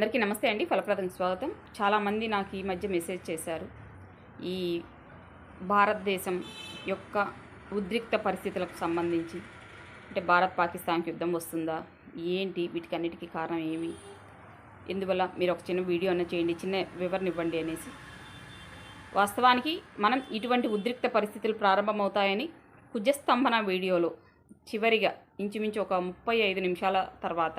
అందరికీ నమస్తే అండి. ఫలప్రదం స్వాగతం. చాలామంది నాకు ఈ మధ్య మెసేజ్ చేశారు. ఈ భారతదేశం యొక్క ఉద్రిక్త పరిస్థితులకు సంబంధించి. అంటే భారత్ పాకిస్తాన్కి యుద్ధం వస్తుందా? ఏంటి? వీటికన్నిటికీ కారణం ఏమి? ఇందువల్ల మీరు ఒక చిన్న వీడియో అన్న చేయండి. చిన్న వివరణ ఇవ్వండి అనేసి. వాస్తవానికి మనం ఇటువంటి ఉద్రిక్త పరిస్థితులు ప్రారంభమవుతాయని కుజస్తంభన వీడియోలో చివరిగా ఇంచుమించు ఒక ముప్పై ఐదు నిమిషాల తర్వాత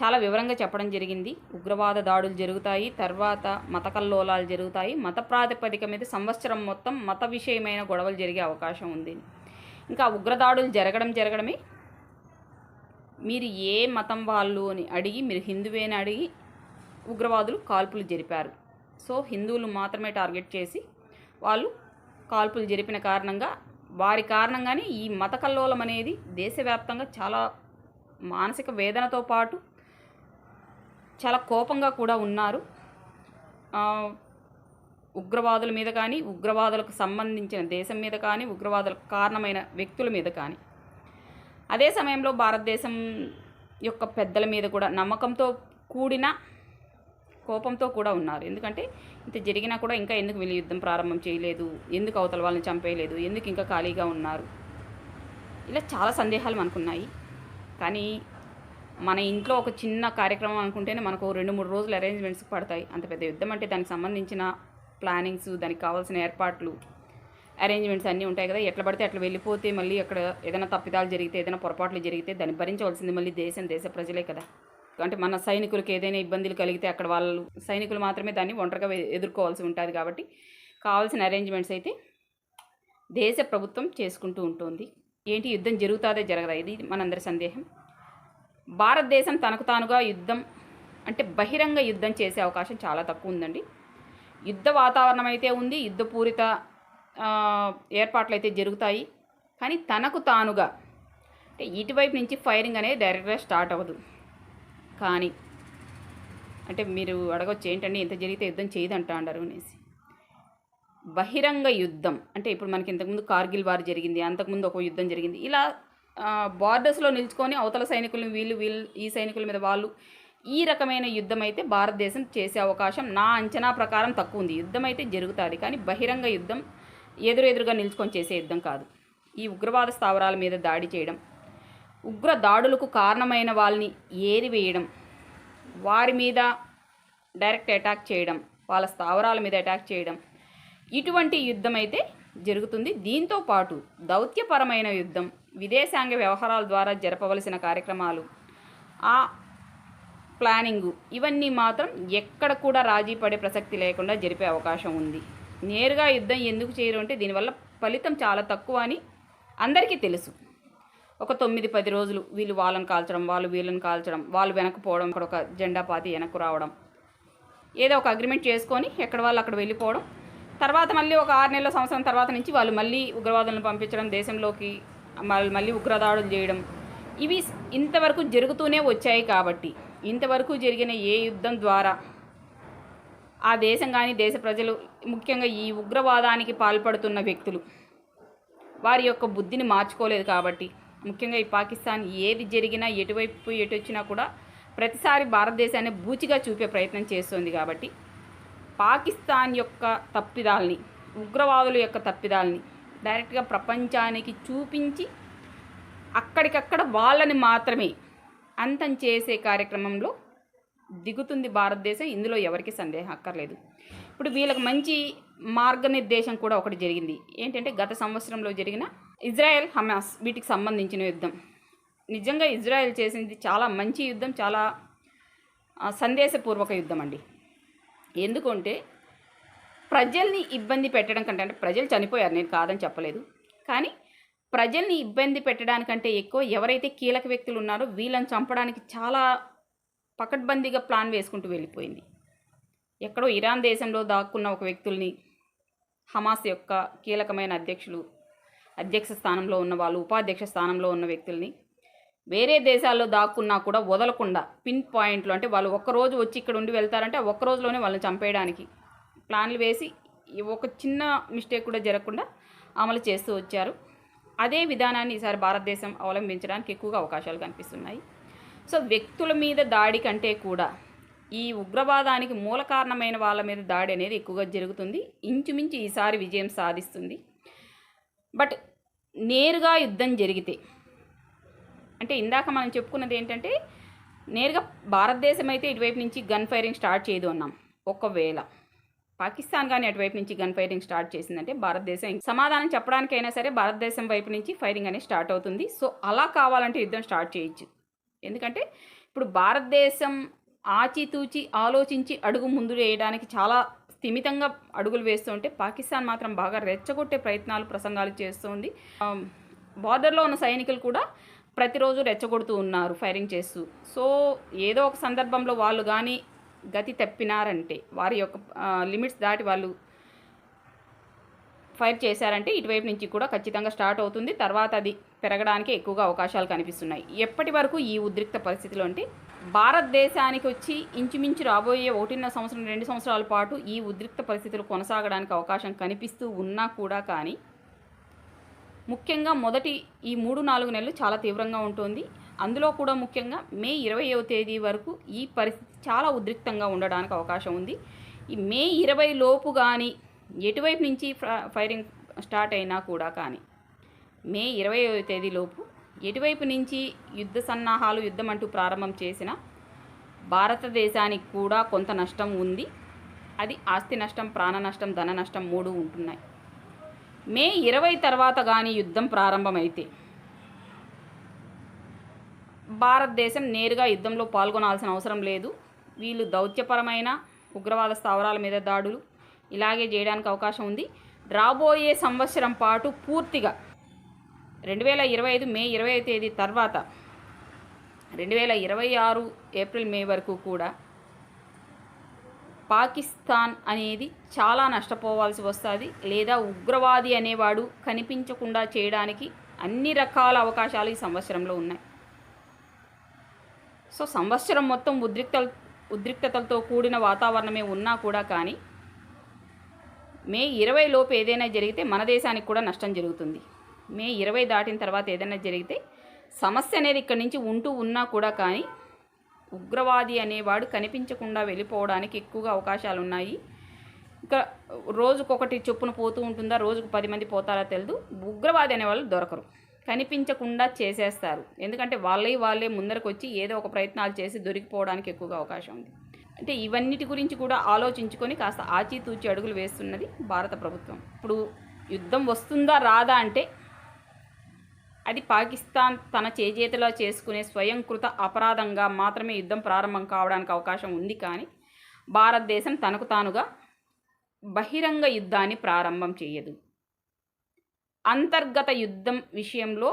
చాలా వివరంగా చెప్పడం జరిగింది. ఉగ్రవాద దాడులు జరుగుతాయి. తర్వాత మత కల్లోలాలు జరుగుతాయి. మత ప్రాతిపదిక మీద సంవత్సరం మొత్తం మత విషయమైన గొడవలు జరిగే అవకాశం ఉంది. ఇంకా ఉగ్రదాడులు జరగడం జరగడమే. మీరు ఏ మతం వాళ్ళు అని అడిగి మీరు హిందువేని అడిగి ఉగ్రవాదులు కాల్పులు జరిపారు. సో హిందువులు మాత్రమే టార్గెట్ చేసి వాళ్ళు కాల్పులు జరిపిన కారణంగా వారి కారణంగానే ఈ మత కల్లోలం అనేది దేశవ్యాప్తంగా చాలా మానసిక వేదనతో పాటు చాలా కోపంగా కూడా ఉన్నారు. ఉగ్రవాదుల మీద కానీ ఉగ్రవాదులకు సంబంధించిన దేశం మీద కానీ ఉగ్రవాదులకు కారణమైన వ్యక్తుల మీద కానీ. అదే సమయంలో భారతదేశం యొక్క పెద్దల మీద కూడా నమ్మకంతో కూడిన కోపంతో కూడా ఉన్నారు. ఎందుకంటే ఇంత జరిగినా కూడా ఇంకా ఎందుకు వీళ్ళు యుద్ధం ప్రారంభం చేయలేదు? ఎందుకు అవతల వాళ్ళని చంపేయలేదు? ఎందుకు ఇంకా ఖాళీగా ఉన్నారు? ఇలా చాలా సందేహాలు మనకున్నాయి కానీ మన ఇంట్లో ఒక చిన్న కార్యక్రమం అనుకుంటేనే మనకు రెండు మూడు రోజులు అరేంజ్మెంట్స్ పడతాయి. అంత పెద్ద యుద్ధం అంటే దానికి సంబంధించిన ప్లానింగ్స్ దానికి కావాల్సిన ఏర్పాట్లు అరేంజ్మెంట్స్ అన్నీ ఉంటాయి కదా. ఎట్లా పడితే అట్లా వెళ్ళిపోతే మళ్ళీ అక్కడ ఏదైనా తప్పిదాలు జరిగితే ఏదైనా పొరపాట్లు జరిగితే దాన్ని భరించవలసింది మళ్ళీ దేశం దేశ ప్రజలే కదా. అంటే మన సైనికులకు ఏదైనా ఇబ్బందులు కలిగితే అక్కడ వాళ్ళు సైనికులు మాత్రమే దాన్ని ఒంటరిగా ఎదుర్కోవాల్సి ఉంటుంది కాబట్టి కావాల్సిన అరేంజ్మెంట్స్ అయితే దేశ ప్రభుత్వం చేసుకుంటూ ఉంటుంది. ఏంటి యుద్ధం జరుగుతుందే జరగదా? ఇది మనందరి సందేహం. భారతదేశం తనకు తానుగా యుద్ధం అంటే బహిరంగ యుద్ధం చేసే అవకాశం చాలా తక్కువ ఉందండి. యుద్ధ వాతావరణం అయితే ఉంది యుద్ధపూరిత ఏర్పాట్లు అయితే జరుగుతాయి. కానీ తనకు తానుగా అంటే ఇటువైపు నుంచి ఫైరింగ్ అనేది డైరెక్ట్గా స్టార్ట్ అవ్వదు. కానీ అంటే మీరు అడగొచ్చు ఏంటండి ఇంత జరిగితే యుద్ధం చేయదంట అంటారు అనేసి. బహిరంగ యుద్ధం అంటే ఇప్పుడు మనకి ఇంతకుముందు కార్గిల్ వార్ జరిగింది అంతకుముందు ఒక యుద్ధం జరిగింది ఇలా బార్డర్స్లో నిల్చుకొని అవతల సైనికులు వీళ్ళు వీళ్ళు ఈ సైనికుల మీద వాళ్ళు ఈ రకమైన యుద్ధం అయితే భారతదేశం చేసే అవకాశం నా అంచనా ప్రకారం తక్కువ ఉంది. యుద్ధం అయితే జరుగుతుంది. కానీ బహిరంగ యుద్ధం ఎదురెదురుగా నిల్చుకొని చేసే యుద్ధం కాదు. ఈ ఉగ్రవాద స్థావరాల మీద దాడి చేయడం ఉగ్ర దాడులకు కారణమైన వాళ్ళని ఏరివేయడం వారి మీద డైరెక్ట్ అటాక్ చేయడం వాళ్ళ స్థావరాల మీద అటాక్ చేయడం ఇటువంటి యుద్ధం అయితే జరుగుతుంది. దీంతో పాటు దౌత్యపరమైన యుద్ధం విదేశాంగ వ్యవహారాల ద్వారా జరపవలసిన కార్యక్రమాలు ఆ ప్లానింగు ఇవన్నీ మాత్రం ఎక్కడ కూడా రాజీ పడే ప్రసక్తి లేకుండా జరిపే అవకాశం ఉంది. నేరుగా యుద్ధం ఎందుకు చేయరు అంటే దీనివల్ల ఫలితం చాలా తక్కువ అని అందరికీ తెలుసు. ఒక తొమ్మిది పది రోజులు వీళ్ళు వాళ్ళని కాల్చడం వాళ్ళు వీళ్ళని కాల్చడం వాళ్ళు వెనకపోవడం ఇక్కడ ఒక జెండా పాతి వెనక్కు రావడం ఏదో ఒక అగ్రిమెంట్ చేసుకొని ఎక్కడ వాళ్ళు అక్కడ వెళ్ళిపోవడం తర్వాత మళ్ళీ ఒక ఆరు నెలల సంవత్సరం తర్వాత నుంచి వాళ్ళు మళ్ళీ ఉగ్రవాదులను పంపించడం దేశంలోకి మళ్ళీ మళ్ళీ ఉగ్రదాడులు చేయడం. ఇవి ఇంతవరకు జరుగుతూనే వచ్చాయి కాబట్టి ఇంతవరకు జరిగిన ఏ యుద్ధం ద్వారా ఆ దేశం కానీ దేశ ప్రజలు ముఖ్యంగా ఈ ఉగ్రవాదానికి పాల్పడుతున్న వ్యక్తులు వారి యొక్క బుద్ధిని మార్చుకోలేదు కాబట్టి ముఖ్యంగా ఈ పాకిస్తాన్ ఏది జరిగినా ఎటువైపు ఎటు వచ్చినా కూడా ప్రతిసారి భారతదేశాన్ని బూచిగా చూపే ప్రయత్నం చేస్తుంది కాబట్టి పాకిస్తాన్ యొక్క తప్పిదాల్ని ఉగ్రవాదుల యొక్క తప్పిదాల్ని డైరెక్ట్గా ప్రపంచానికి చూపించి అక్కడికక్కడ వాళ్ళని మాత్రమే అంతం చేసే కార్యక్రమంలో దిగుతుంది భారతదేశం. ఇందులో ఎవరికి సందేహం అక్కర్లేదు. ఇప్పుడు వీళ్ళకి మంచి మార్గనిర్దేశం కూడా ఒకటి జరిగింది. ఏంటంటే గత సంవత్సరంలో జరిగిన ఇజ్రాయెల్ హమాస్ వీటికి సంబంధించిన యుద్ధం. నిజంగా ఇజ్రాయెల్ చేసింది చాలా మంచి యుద్ధం చాలా సందేశపూర్వక యుద్ధం అండి. ఎందుకంటే ప్రజల్ని ఇబ్బంది పెట్టడం కంటే అంటే ప్రజలు చనిపోయారు నేను కాదని చెప్పలేదు. కానీ ప్రజల్ని ఇబ్బంది పెట్టడానికంటే ఎక్కువ ఎవరైతే కీలక వ్యక్తులు ఉన్నారో వీళ్ళని చంపడానికి చాలా పకడ్బందీగా ప్లాన్ వేసుకుంటూ వెళ్ళిపోయింది. ఎక్కడో ఇరాన్ దేశంలో దాక్కున్న ఒక వ్యక్తుల్ని హమాస్ యొక్క కీలకమైన అధ్యక్షులు అధ్యక్ష స్థానంలో ఉన్న వాళ్ళు ఉపాధ్యక్ష స్థానంలో ఉన్న వ్యక్తుల్ని వేరే దేశాల్లో దాక్కున్నా కూడా వదలకుండా పిన్ పాయింట్లు అంటే వాళ్ళు ఒక్కరోజు వచ్చి ఇక్కడ ఉండి వెళ్తారంటే ఒక్క రోజులోనే వాళ్ళని చంపేయడానికి ప్లాన్లు వేసి ఒక చిన్న మిస్టేక్ కూడా జరగకుండా అమలు చేస్తూ వచ్చారు. అదే విధానాన్ని ఈసారి భారతదేశం అవలంబించడానికి ఎక్కువగా అవకాశాలు కనిపిస్తున్నాయి. సో వ్యక్తుల మీద దాడి కంటే కూడా ఈ ఉగ్రవాదానికి మూల కారణమైన వాళ్ళ మీద దాడి అనేది ఎక్కువగా జరుగుతుంది. ఇంచుమించు ఈసారి విజయం సాధిస్తుంది. బట్ నేరుగా యుద్ధం జరిగితే అంటే ఇందాక మనం చెప్పుకున్నది ఏంటంటే నేరుగా భారతదేశం అయితే ఇటువైపు నుంచి గన్ ఫైరింగ్ స్టార్ట్ చేయదు అన్నాం. ఒకవేళ పాకిస్తాన్ కానీ అటువైపు నుంచి గన్ ఫైరింగ్ స్టార్ట్ చేసిందంటే భారతదేశం. సమాధానం చెప్పడానికైనా సరే భారతదేశం వైపు నుంచి ఫైరింగ్ అనేది స్టార్ట్ అవుతుంది. సో అలా కావాలంటే యుద్ధం స్టార్ట్ చేయొచ్చు. ఎందుకంటే ఇప్పుడు భారతదేశం ఆచితూచి ఆలోచించి అడుగు ముందు వేయడానికి చాలా స్థిమితంగా అడుగులు వేస్తుంటే పాకిస్తాన్ మాత్రం బాగా రెచ్చగొట్టే ప్రయత్నాలు ప్రసంగాలు చేస్తుంది బార్డర్లో ఉన్న సైనికులు కూడా ప్రతిరోజు రెచ్చగొడుతూ ఉన్నారు ఫైరింగ్ చేస్తూ. సో ఏదో ఒక సందర్భంలో వాళ్ళు కానీ గతి తప్పినారంటే వారి యొక్క లిమిట్స్ దాటి వాళ్ళు ఫైర్ చేశారంటే ఇటువైపు నుంచి కూడా ఖచ్చితంగా స్టార్ట్ అవుతుంది. తర్వాత అది పెరగడానికి ఎక్కువగా అవకాశాలు కనిపిస్తున్నాయి. ఎప్పటి వరకు ఈ ఉద్రిక్త పరిస్థితిలో అంటే భారతదేశానికి వచ్చి ఇంచుమించు రాబోయే ఒకటిన్నర సంవత్సరం రెండు సంవత్సరాల పాటు ఈ ఉద్రిక్త పరిస్థితులు కొనసాగడానికి అవకాశం కనిపిస్తూ ఉన్నా కూడా కానీ ముఖ్యంగా మొదటి ఈ మూడు నాలుగు నెలలు చాలా తీవ్రంగా ఉంటుంది. అందులో కూడా ముఖ్యంగా మే ఇరవైవ తేదీ వరకు ఈ పరిస్థితి చాలా ఉద్రిక్తంగా ఉండడానికి అవకాశం ఉంది. ఈ మే ఇరవై లోపు కానీ ఎటువైపు నుంచి ఫైరింగ్ స్టార్ట్ అయినా కూడా కానీ మే ఇరవైవ తేదీలోపు ఎటువైపు నుంచి యుద్ధ సన్నాహాలు యుద్ధం అంటూ ప్రారంభం చేసిన భారతదేశానికి కూడా కొంత నష్టం ఉంది. అది ఆస్తి నష్టం ప్రాణ నష్టం ధన నష్టం మూడు ఉంటున్నాయి. మే ఇరవై తర్వాత కానీ యుద్ధం ప్రారంభమైతే భారతదేశం నేరుగా యుద్ధంలో పాల్గొనాల్సిన అవసరం లేదు. వీళ్ళు దౌత్యపరమైన ఉగ్రవాద స్థావరాల మీద దాడులు ఇలాగే చేయడానికి అవకాశం ఉంది. రాబోయే సంవత్సరం పాటు పూర్తిగా రెండు వేల ఇరవై ఐదు మే ఇరవై తేదీ తర్వాత రెండు వేల ఇరవై ఆరు ఏప్రిల్ మే వరకు కూడా పాకిస్తాన్ అనేది చాలా నష్టపోవాల్సి వస్తుంది. లేదా ఉగ్రవాది అనేవాడు కనిపించకుండా చేయడానికి అన్ని రకాల అవకాశాలు ఈ సంవత్సరంలో ఉన్నాయి. సో సంవత్సరం మొత్తం ఉద్రిక్త ఉద్రిక్తతలతో కూడిన వాతావరణమే ఉన్నా కూడా కానీ మే ఇరవై లోపు ఏదైనా జరిగితే మన దేశానికి కూడా నష్టం జరుగుతుంది. మే ఇరవై దాటిన తర్వాత ఏదైనా జరిగితే సమస్య అనేది ఇక్కడి నుంచి ఉంటూ ఉన్నా కూడా కానీ ఉగ్రవాది అనేవాడు కనిపించకుండా వెళ్ళిపోవడానికి ఎక్కువగా అవకాశాలు ఉన్నాయి. ఇంకా రోజుకొకటి చొప్పున పోతూ ఉంటుందా? రోజుకు పది మంది పోతారా తెలియదు ఉగ్రవాది అనేవాళ్ళు దొరకరు. కనిపించకుండా చేసేస్తారు. ఎందుకంటే వాళ్ళే వాళ్ళే ముందరకు వచ్చి ఏదో ఒక ప్రయత్నాలు చేసి దొరికిపోవడానికి ఎక్కువగా అవకాశం ఉంది. అంటే ఇవన్నిటి గురించి కూడా ఆలోచించుకొని కాస్త ఆచితూచి అడుగులు వేస్తున్నది భారత ప్రభుత్వం. ఇప్పుడు యుద్ధం వస్తుందా రాదా అంటే అది పాకిస్తాన్ తన చేజేతిలో చేసుకునే స్వయంకృత అపరాధంగా మాత్రమే యుద్ధం ప్రారంభం కావడానికి అవకాశం ఉంది కానీ భారతదేశం తనకు తానుగా బహిరంగ యుద్ధాన్ని ప్రారంభం చేయదు. అంతర్గత యుద్ధం విషయంలో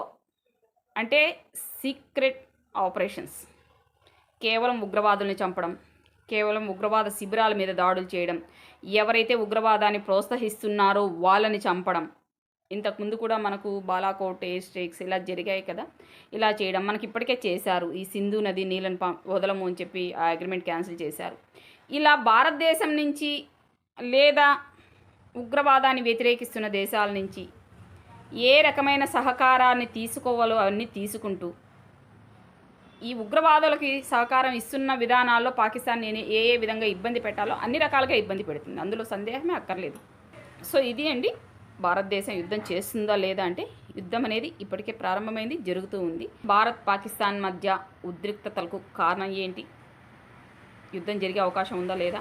అంటే సీక్రెట్ ఆపరేషన్స్. కేవలం ఉగ్రవాదుల్ని చంపడం కేవలం ఉగ్రవాద శిబిరాల మీద దాడులు చేయడం ఎవరైతే ఉగ్రవాదాన్ని ప్రోత్సహిస్తున్నారో వాళ్ళని చంపడం. ఇంతకుముందు కూడా మనకు బాలాకోట్ ఎయిర్ స్ట్రైక్స్ ఇలా జరిగాయి కదా ఇలా చేయడం మనకి ఇప్పటికే చేశారు. ఈ సింధు నది నీళ్ళని వదలము అని చెప్పి ఆ అగ్రిమెంట్ క్యాన్సిల్ చేశారు. ఇలా భారతదేశం నుంచి లేదా ఉగ్రవాదాన్ని వ్యతిరేకిస్తున్న దేశాల నుంచి ఏ రకమైన సహకారాన్ని తీసుకోవాలో అవన్నీ తీసుకుంటూ ఈ ఉగ్రవాదులకి సహకారం ఇస్తున్న విధానాల్లో పాకిస్తాన్ నేను ఏ ఏ విధంగా ఇబ్బంది పెట్టాలో అన్ని రకాలుగా ఇబ్బంది పెడుతుంది. అందులో సందేహమే అక్కర్లేదు. సో ఇది అండి. భారతదేశం యుద్ధం చేస్తుందా లేదా అంటే యుద్ధం అనేది ఇప్పటికే ప్రారంభమైంది జరుగుతూ ఉంది. భారత్ పాకిస్తాన్ మధ్య ఉద్రిక్తతలకు కారణం ఏంటి? యుద్ధం జరిగే అవకాశం ఉందా లేదా?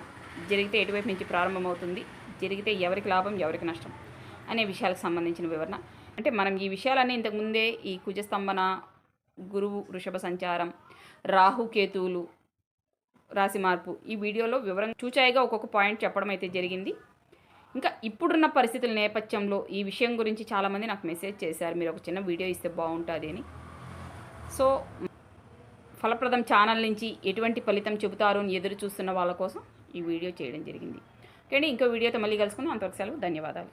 జరిగితే ఎటువైపు నుంచి ప్రారంభమవుతుంది? జరిగితే ఎవరికి లాభం ఎవరికి నష్టం? అనే విషయాలకు సంబంధించిన వివరణ అంటే మనం ఈ విషయాలన్నీ ఇంతకుముందే ఈ కుజస్తంభన గురువు వృషభ సంచారం రాహుకేతువులు రాశి మార్పు ఈ వీడియోలో వివరంగా చూచాయిగా ఒక్కొక్క పాయింట్ చెప్పడం అయితే జరిగింది. ఇంకా ఇప్పుడున్న పరిస్థితుల నేపథ్యంలో ఈ విషయం గురించి చాలామంది నాకు మెసేజ్ చేశారు. మీరు ఒక చిన్న వీడియో ఇస్తే బాగుంటుంది అని. సో ఫలప్రదం ఛానల్ నుంచి ఎటువంటి ఫలితం చెబుతారు అని ఎదురు చూస్తున్న వాళ్ళ కోసం ఈ వీడియో చేయడం జరిగింది. ఓకే ఇంకో వీడియోతో మళ్ళీ కలుసుకుందాం. అంతవరకు సెలవు. ధన్యవాదాలు.